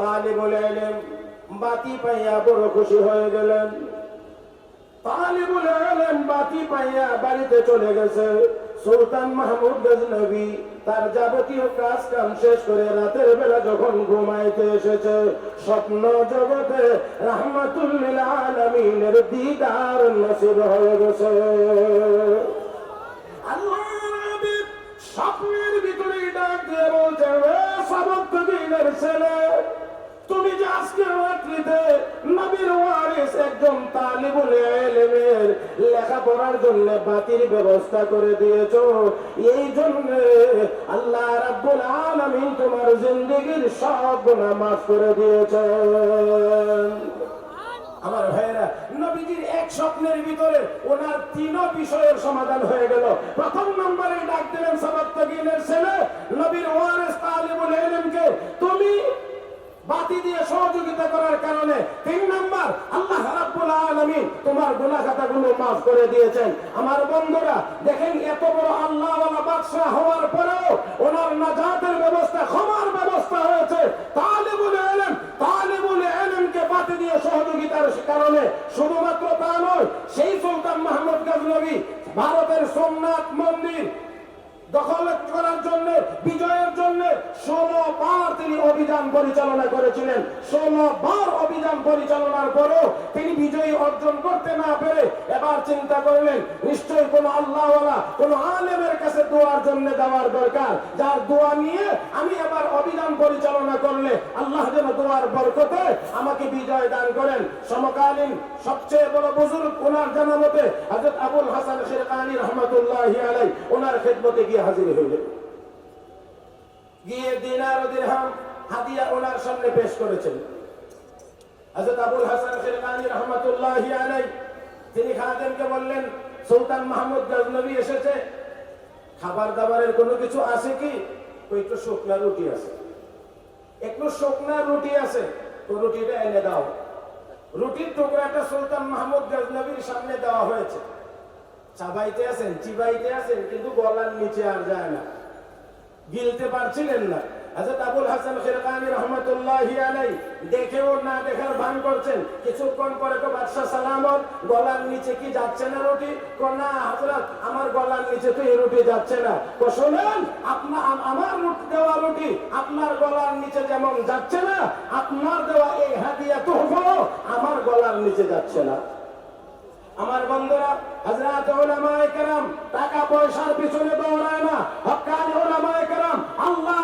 তালিবুল ইলম বাতি পাইয়া বড় খুশি হয়ে গেলেন। তালিবুল ইলম বাতি পাইয়া বাড়িতে চলে গেছে। সুলতান মাহমুদ গজনবী তার যাবতীয় কাজ কাম শেষ করে রাতের বেলা যখন ঘুমাইতে এসেছে, স্বপ্ন জগতে রাহমাতুল্লিল আলামিনের দিদার নসিব হয়ে গেছে। স্বপ্নের ভিতরে ডাক দিয়ে বলছেন "এ সাবত্তগীনের ছেলে তুমি যে আজকে রাত্রিতে নবীর ওয়ারিস একজন তালিবুল ইলমের লেখাপড়ার জন্য বাতির ব্যবস্থা করে দিয়েছ, এই জন্য আল্লাহ রাব্বুল আলামিন তোমার জিন্দেগীর সব গুনাহ মাফ করে দিয়েছেন আমার ভাইয়েরা, নবীজির এক স্বপ্নের ভিতরে ওনার তিন বিষয়ের সমাধান হয়ে গেল। প্রথম নম্বরে ডাক দিলেন সাবাত্তাগিনের ছেলে নবীর ওয়ারিস তালিবুল ইলমকে তুমি বাতি দিয়ে সহযোগিতা করার কারণে তিন নাম্বার আল্লাহ রাব্বুল আলামিন তোমার গুনাহ খাতাগুলো মাফ করে দিয়েছেন। আমার বন্ধুরা, দেখেন এত বড় আল্লাহ ওয়ালা বাদশা হওয়ার পরেও ওনার নাজাতের ব্যবস্থা, ক্ষমার ব্যবস্থা হয়েছে। তালিবুল ইলম তালিবুল ইলমকে বাতি দিয়ে সহযোগিতার কারণে শুধুমাত্র তা নয়, সেই সুলতান মাহমুদ গজনবী ভারতের সোমনাথ মন্দির দখল করার জন্য, বিজয়ের জন্য ষোলো অভিযান পরিচালনা করেছিলেন। ষোলো বার অভিযান পরিচালনার পরও তিনি বিজয়ী অর্জন করতে না পেরে এবার চিন্তা করলেন, নিশ্চয়ই কোন আল্লাহওয়ালা, কোন আলেমের কাছে দোয়ার জন্য দেওয়ার দরকার। যার দোয়া নিয়ে আমি এবার অভিযান পরিচালনা করলে আল্লাহ যেন দোয়ার বরকতে আমাকে বিজয় দান করেন। সমকালীন সবচেয়ে বড় বুজুর্গ ওনার জানা মতে হযরত আবুল হাসান শেরকানি রহমতুল্লাহি আলাই ওনার খেদমতে গিয়ে হাজির হইলেন গিয়ে দিনার দিরহাম হাদিয়া ওনার সামনে পেশ করেছেন। হযরত আবুল হাসান শেরকানি রহমতুল্লাহি আলাই তিনি খাদেমকে বললেন, সুলতান মাহমুদ গজনবী এসেছে, খাবার দাবারের কোনো কিছু আছে কি? ওই একটু শুকনা রুটি আছে। একটু শুকনা রুটি আছে, তো রুটিটা এনে দাও। রুটির টুকরাটা সুলতান মাহমুদ গজনবীর সামনে দেওয়া হয়েছে। চাবাইতে আছেন, চিবাইতে আছেন, কিন্তু গলার নিচে আর যায় না। গিলতে পারছিলেন না। হযরত আবুল হাসান খিরকানি দেখেও না দেখার ভান করছেন। কিছুক্ষণ পরে তো বাদশাহ সালামত, গলার নিচে কি যাচ্ছে না রুটি? হযরত, আমার গলার নিচে তো এই রুটি যাচ্ছে না। তো আপনার আমার দেওয়া রুটি, আপনার গলার নিচে যেমন যাচ্ছে না, আপনার দেওয়া এই হাদিয়া তোহফাও আমার গলার নিচে যাচ্ছে না। আমার বন্ধুরা, হযরত উলামায়ে কেরাম, টাকা পয়সার পিছনে দৌড়ায় না। হক্কানি উলামায়ে কেরাম, আল্লাহ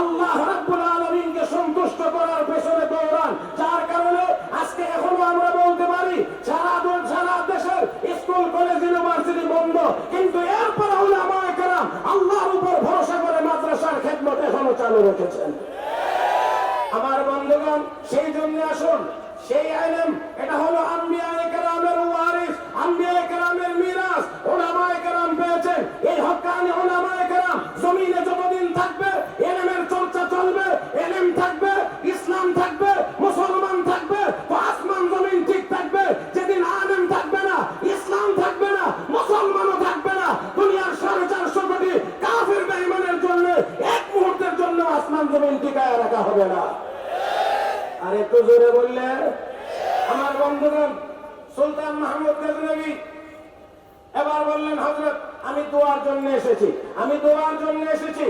আল্লাহ রাব্বুল আলামিনকে সন্তুষ্ট করার পেছনে দৌড়ান। যার কারণে আজকে এখনও আমরা বলতে পারি, সারা সারা দেশের স্কুল, কলেজ, ইউনিভার্সিটি বন্ধ। কিন্তু এরপরে উলামায়ে কেরাম আল্লাহর উপর ভরসা করে মাদ্রাসার খেদমত এখনও চালু রেখেছেন। আমার বন্ধুগণ, সেই জন্য আসুন, সেই আইলেম এটা হলো আমার বন্ধুগণ, সুলতান মাহমুদ গজনবী, এবার বললেন, হজরত, আমি দোয়ার জন্য এসেছি, আমি দোয়ার জন্য এসেছি।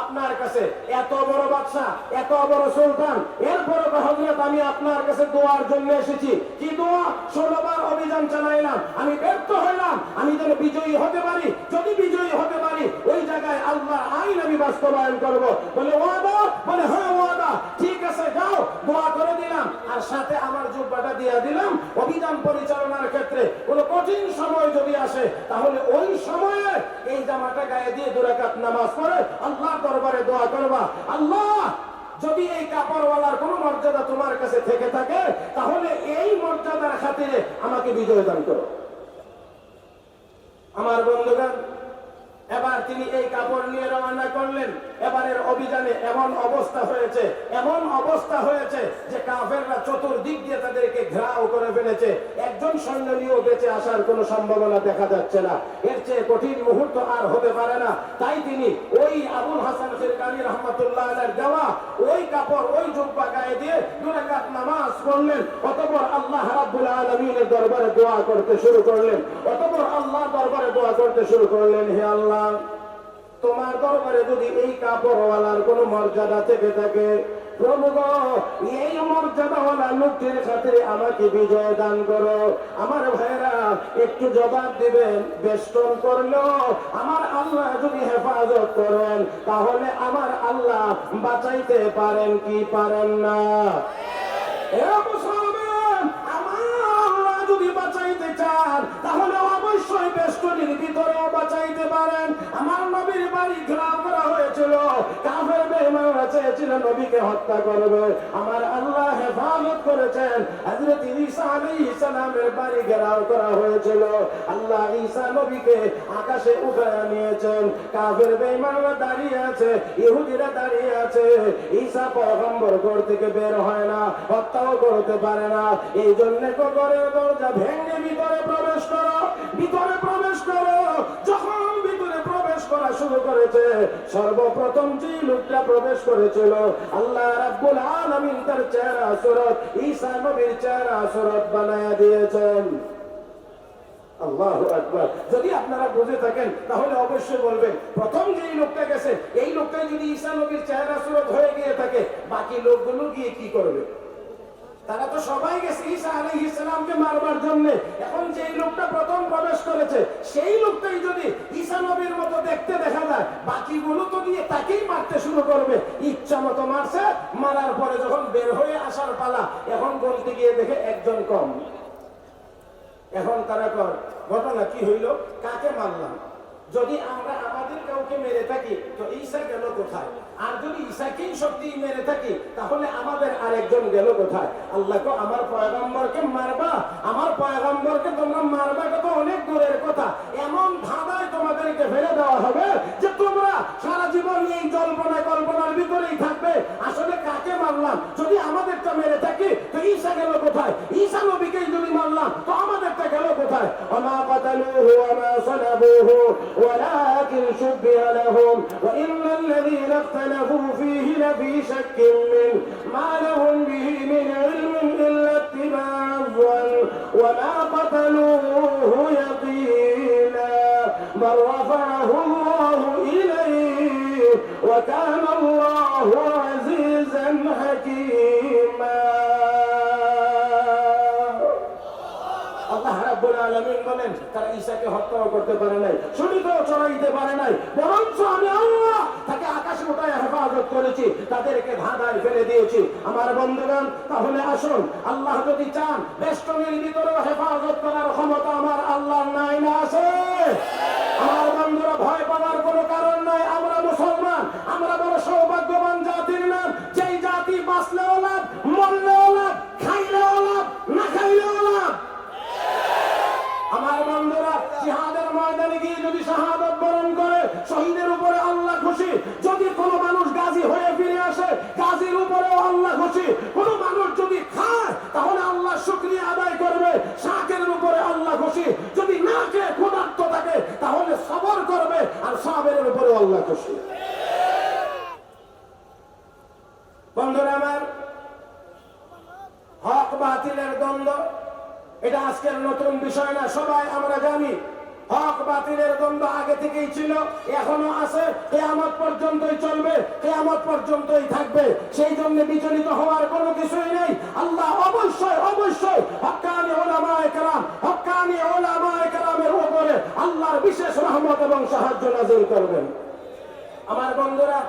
আপনার কাছে এত বড় বাদশা এত বড় সুলতান এরপরে হজরত, আমি আপনার কাছে দোয়ার জন্য এসেছি। কি দোয়া? ষোলোবার অভিযান চালাইলাম, আমি ব্যর্থ হইলাম, আমি যেন বিজয়ী হতে পারি, যদি বিজয়ী হতে পারি, ওই জায়গায় আল্লাহ আইন আমি বাস্তবায়ন করব। বলে, ওয়াদা? বলে হ্যাঁ ওয়াদা। ঠিক আছে, যাও দোয়া করে দিলাম, আর সাথে আমার জুব্বাটা দিয়ে দিলাম। অভিযান পরিচালনার ক্ষেত্রে কোনো কঠিন সময় যদি আসে, তাহলে ওই সময়ে এই জামাটা গায়ে দিয়ে দুরাকাত নামাজ পড়ে আল্লাহ দরবারে দোয়া করবা। আল্লাহ, যদি এই কাপড়ওয়ালার কোন মর্যাদা তোমার কাছে থেকে থাকে, তাহলে এই মর্যাদার খাতিরে আমাকে বিজয় দান করো। আমার বন্ধুগণ এবার তিনি এই কাপড় নিয়ে রওনা করলেন। এবারের অভিযানে এমন অবস্থা হয়েছে, এমন অবস্থা হয়েছে যে কাফেররা চতুর্দিক দিয়ে তাদেরকে ঘেরাও করে ফেলেছে। একজন সৈন্য নিয়েও বেঁচে আসার কোনো সম্ভাবনা দেখা যাচ্ছে না। এর চেয়ে কঠিন মুহূর্ত আর হতে পারে না। তাই তিনি ওই আবুল হাসান ফিরকানি রহমতুল্লাহ দেওয়া ওই কাপড়, ওই জুব্বা গায়ে দিয়ে দুরাকাত নামাজ পড়লেন। অতঃপর আল্লাহ রাব্বুল আলামিনের দরবারে দোয়া করতে শুরু করলেন। অতঃপর আল্লাহ দরবারে দোয়া করতে শুরু করলেন, হে আল্লাহ তোমার দরবারে যদি এই কাপড়ওয়ালার কোনো মর্যাদা থেকে থাকে এই মর্যাদাওয়ালা আমাকে বিজয় দান করো। আমার ভাইরা একটু জবাব দিবেন, বেষ্টন করল আমার আল্লাহ যদি হেফাজত করেন, তাহলে আমার আল্লাহ বাঁচাইতে পারেন কি পারেন না? বাঁচাইতে পারেন। আমার নবীর বাড়ি ঘেরাও করা হয়েছিল। কাফের চেয়েছিল নবীকে হত্যা করবে। আমার আল্লাহ হেফাজত করেছেন। ঈসা আলাইহিস সালামের বাড়ি ঘেরাও করা হয়েছিল। আল্লাহ ঈসা নবীকে আকাশে উঠায় নিয়েছেন। কাফের দাঁড়িয়ে আছে, ইহুদিরা দাঁড়িয়ে আছে। ঈসা পয়গম্বর ঘর থেকে বের হয় না, হত্যাও করতে পারে না। এই জন্য ঘরের দরজা ভেঙে ভিতরে প্রবেশ করো, ভিতরে প্রবেশ করো। করেছে সর্বপ্রথম যে লোকটা প্রবেশ করেছিল, আল্লাহ রাব্বুল আলামিন তার চেহারা সুরত, ঈসা নবীর চেহারা সুরত বানায়া দিয়েছেন। যদি আপনারা বুঝে থাকেন, তাহলে অবশ্যই বলবেন, প্রথম যেই লোকটা গেছে, এই লোকটা যদি ঈসা নবীর চেহারা সুরত হয়ে গিয়ে থাকে, বাকি লোকগুলো গিয়ে কি করবে? তারা তো সবাই গেছে ঈসা আলাইহিস সালামকে মারবার জন্য। এখন যেই লোকটা প্রথম প্রবেশ করেছে, সেই লোকটাই যদি ঈসা নবীর মতো দেখতে দেখা যায়, বাকিগুলো তো গিয়ে তাকেই মারতে শুরু করবে। ইচ্ছা মতো মারছে, মারার পরে যখন বের হয়ে আসার পালা, এখন বলতে গিয়ে দেখে একজন কম। এখন তারা কর ঘটনা কি হইল? কাকে মারলাম? যদি আমরা আমাদের কাউকে মেরে থাকি, তো ঈসা গেল কোথায়? আর যদি ঈশাকেই সত্যি মেরে থাকি, তাহলে আমাদের আরেকজন গেল কোথায়? আল্লাহ আমার পয়গম্বরকে মারবা, আমার পয়গম্বরকে তোমরা মারবা এটা আমাদেরটা মেরে থাকি তো ঈসা গেল কোথায় ঈসা নবীকেই যদি মারলাম তো আমাদেরটা গেল কোথায় وما قتلوه وما صلبوه ولكن شبه لهم وإن الذين اختلفوا فيه لفي شك منه ما لهم به من علم إلا اتباع الظن وما قتلوه يقينا بل رفعه الله إليه وكان الله عزيزا আলামিন বলেন, তারা ঈশাকে হত্যাও করতে পারে নাই চড়াইতে পারে নাই, বরঞ্চ আমি আল্লাহ তাকে আকাশ মোটায় হেফাজত করেছি, তাদেরকে ধাঁধায় ফেলে দিয়েছি। আমার বন্ধুগণ, তাহলে আসুন, আল্লাহ যদি চান, বেষ্টনীর ভিতরেও হেফাজত করার ক্ষমতা আমার আল্লাহর নাই না আছে? আল্লাহ খুশি বন্ধুরা আমার, হক বাতিলের দ্বন্দ্ব, এটা আজকের নতুন বিষয় না, সবাই আমরা জানি, হক বাতিলের দ্বন্দ্ব আগে থেকেই ছিল, এখনও আছে, কেয়ামত পর্যন্তই চলবে, কেয়ামত পর্যন্তই থাকবে, সেই জন্য বিচলিত হওয়ার কোনো কিছুই নেই। আল্লাহ অবশ্যই অবশ্যই হক্কানি ওলামা একরাম হক্কানি ওলামা একরামের উপরে আল্লাহর বিশেষ রহমত এবং সাহায্য নাজিল করবেন। আমার বন্ধুরা,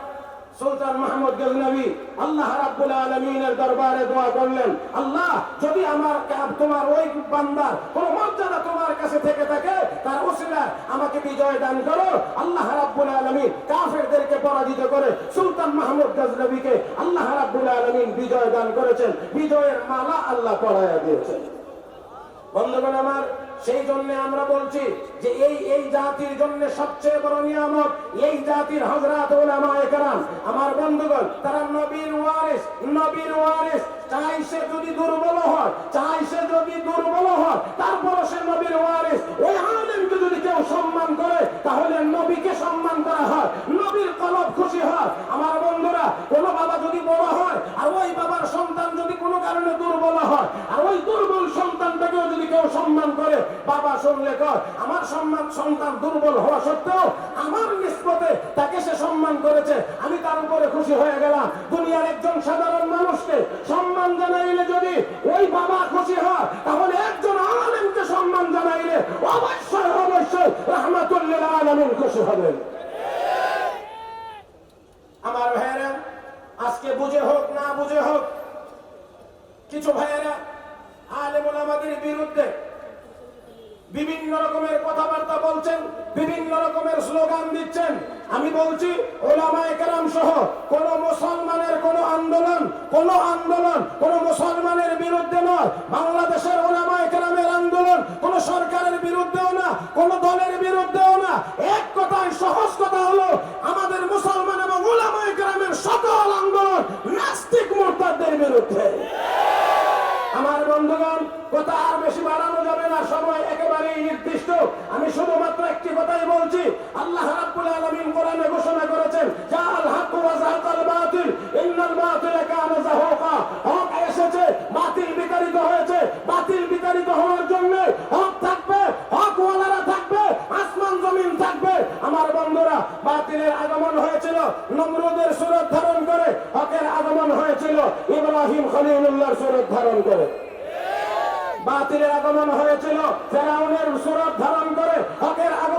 সুলতান মাহমুদ গজনবী, আল্লাহ রাব্বুল আলমিনের দরবারে দোয়া করলেন, আল্লাহ, যদি আমার তোমার ওই বান্দার কোন মর্যাদা তোমার কাছে থেকে থাকে, তার ওসিলা আমাকে বিজয় দান করো। আল্লাহ রাব্বুল আলমিন কাফেরদেরকে পরাজিত করে সুলতান মাহমুদ গজনবীকে আল্লাহ রাব্বুল আলমিন বিজয় দান করেছেন। বিজয়ের মালা আল্লাহ পড়াইয়া দিয়েছেন। বন্ধুগণ আমার সেই জন্য আমরা বলছি যে এই এই জাতির জন্য সবচেয়ে বড় নিয়ামত এই জাতির হজরত আমার বন্ধুগণ, তারা নবীর ওয়ারিস নবীর ওয়ারিস, চাই সে যদি দুর্বল হয়, চাই সে যদি দুর্বল হয় তারপর সে নবীর ওয়ারিস। ওই আলেমকে যদি কেউ সম্মান করে, তাহলে নবীকে সম্মান করা হয়, নবীর কলব খুশি হয় আমার বন্ধুরা কোন বাবা যদি বড় হয় আর ওই বাবার সন্তান কয় আমার সম্মান, সন্তান দুর্বল হওয়া সত্ত্বেও আমার নিষ্পতে তাকে সে সম্মান করেছে। আমি তার উপরে খুশি হয়ে গেলাম। দুনিয়ার একজন সাধারণ মানুষকে সম্মান জানাইলে যদি ওই বাবা খুশি হয়, তাহলে একজন আলমকে সম্মান জানাইলে অবশ্যই অবশ্যই রহমাতুল্লিল আলমিন খুশি হবেন আমার ভাইয়েরা আজকে বুঝে হোক না বুঝে হোক কিছু ভাইয়েরা আলেমুল আমাদের বিরুদ্ধে বিভিন্ন রকমের কথাবার্তা বলছেন বিভিন্ন রকমের স্লোগান দিচ্ছেন। আমি বলছি ওলামায় কেরাম সহ কোন মুসলমানের কোন আন্দোলন কোন আন্দোলন, কোন মুসলমানের বিরুদ্ধে নয়। বাংলাদেশের ওলামায় কেরামের আন্দোলন কোন সরকারের বিরুদ্ধেও না, কোন দলের বিরুদ্ধেও না। কথাই বলছি। আল্লাহ রাব্বুল আলামিন কোরআনে ঘোষণা করেছেন জাল হাক্কু ওয়া যাহাকাল বাতিল, ইন্নাল বাতিলা কানা যাহুকা। হক এসেছে, বাতিল বিতাড়িত হয়েছে। বাতিল বিতাড়িত হওয়ার জন্য হক থাকবে হক ওয়ালারা থাকবে, আসমান জমিন থাকবে। আমার বন্ধুরা, বাতিলের আগমন হয়েছিল, নমরুদের সুরত ধারণ করে হকের আগমন হয়েছিল, ইব্রাহিম খলিলুল্লাহর সুরত ধারণ করে। বাতিলের আগমন হয়েছিল, ফেরাউনের সুরত ধারণ করে হকের আগমন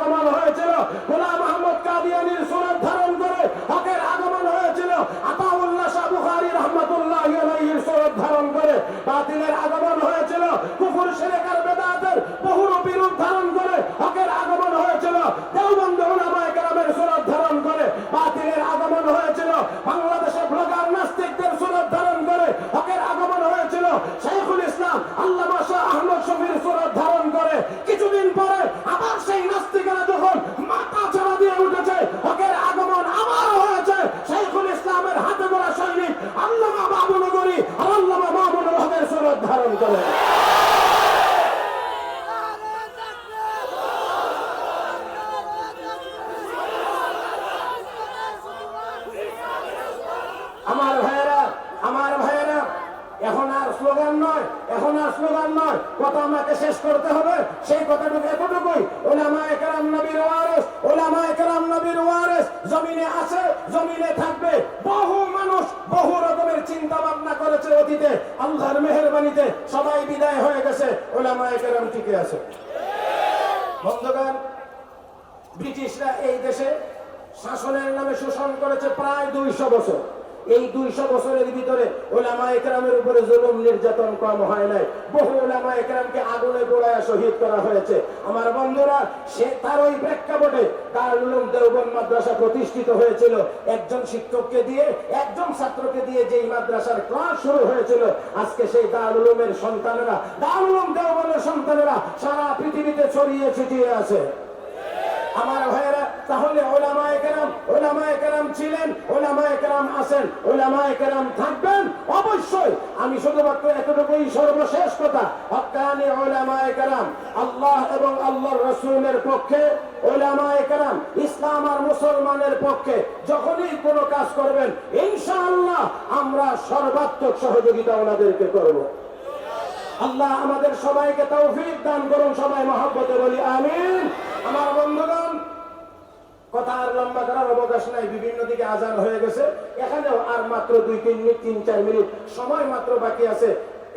ভাবনা করেছে অতীতে, আল্লাহর মেহরবানিতে সবাই বিদায় হয়ে গেছে, ওলামায় কেরাম টিকে আছে। বন্ধুগণ, ব্রিটিশরা এই দেশে শাসনের নামে শোষণ করেছে প্রায় দুইশো বছর। এই দুইশো বছরের ভিতরে ওলামা একরামের উপরে জুলুম নির্যাতন কম হয় নাই। বহু ওলামা একরামকে আগুনে পোড়ায় শহীদ করা হয়েছে। আমার বন্ধুরা, সে তার ওই প্রেক্ষাপটে দারুল দেওবন মাদ্রাসা প্রতিষ্ঠিত হয়েছিল। একজন শিক্ষককে দিয়ে, একজন ছাত্রকে দিয়ে যেই মাদ্রাসার ক্লাস শুরু হয়েছিল, আজকে সেই দারুলুমের সন্তানেরা দারুলুম দেওবনের সন্তানেরা সারা পৃথিবীতে ছড়িয়ে ছিটিয়ে আছে। আমার ভাইয়েরা তাহলে ওলামায়ে কেরাম ওলামায়ে কেরাম ছিলেন, ওলামায়ে কেরাম আছেন, ওলামায়ে কেরাম থাকবেন? অবশ্যই। আমি শুধুমাত্র এতটুকুই সর্বশেষ কথা হক্কানি ওলামায়ে কেরাম, আল্লাহ এবং আল্লাহর রসুলের পক্ষে, ওলামায়ে কেরাম, ইসলাম আর মুসলমানের পক্ষে যখনই কোনো কাজ করবেন, ইনশাআল্লাহ আমরা সর্বাত্মক সহযোগিতা ওনাদেরকে করব। আল্লাহ আমাদের সবাইকে তৌফিক দান করুন, সবাই মহব্বতে বলি, আমিন। আমার বন্ধুগণ কথা আর লম্বা করার অবকাশ নাই, বিভিন্ন দিকে আজান হয়ে গেছে। এখানেও আর মাত্র দুই, তিন মিনিট, তিন, চার মিনিট সময় মাত্র বাকি আছে।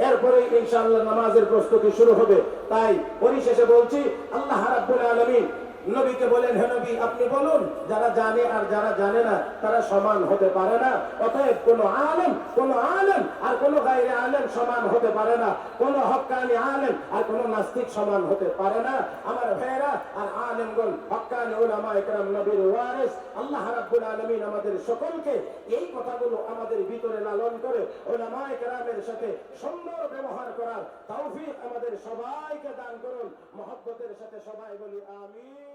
এরপরে ইনশাআল্লাহ নামাজের প্রস্তুতি শুরু হবে। তাই পরিশেষে বলছি, আল্লাহ রাব্বুল আলামিন নবীকে বলেন, হে নবী, আপনি বলুন, যারা জানে আর যারা জানে না, তারা সমান হতে পারে না। অতএব কোন আলেম কোন আলেম আর কোন গাইরে আলেম সমান হতে পারে না। কোনো হক্কানি আলেম আর কোনো নাস্তিক সমান হতে পারে না। আমার ভাইয়েরা আর আলেমগণ হক্কানি উলামা একরাম, নবীর ওয়ারিস, আল্লাহ রাব্বুল আলামিন আমাদের সকলকে এই কথাগুলো আমাদের ভিতরে লালন করে ওলামা একরামের সাথে সুন্দর ব্যবহার করার তৌফিক আমাদের সবাইকে দান করুন। মহব্বতের সাথে সবাই বলি, আমিন।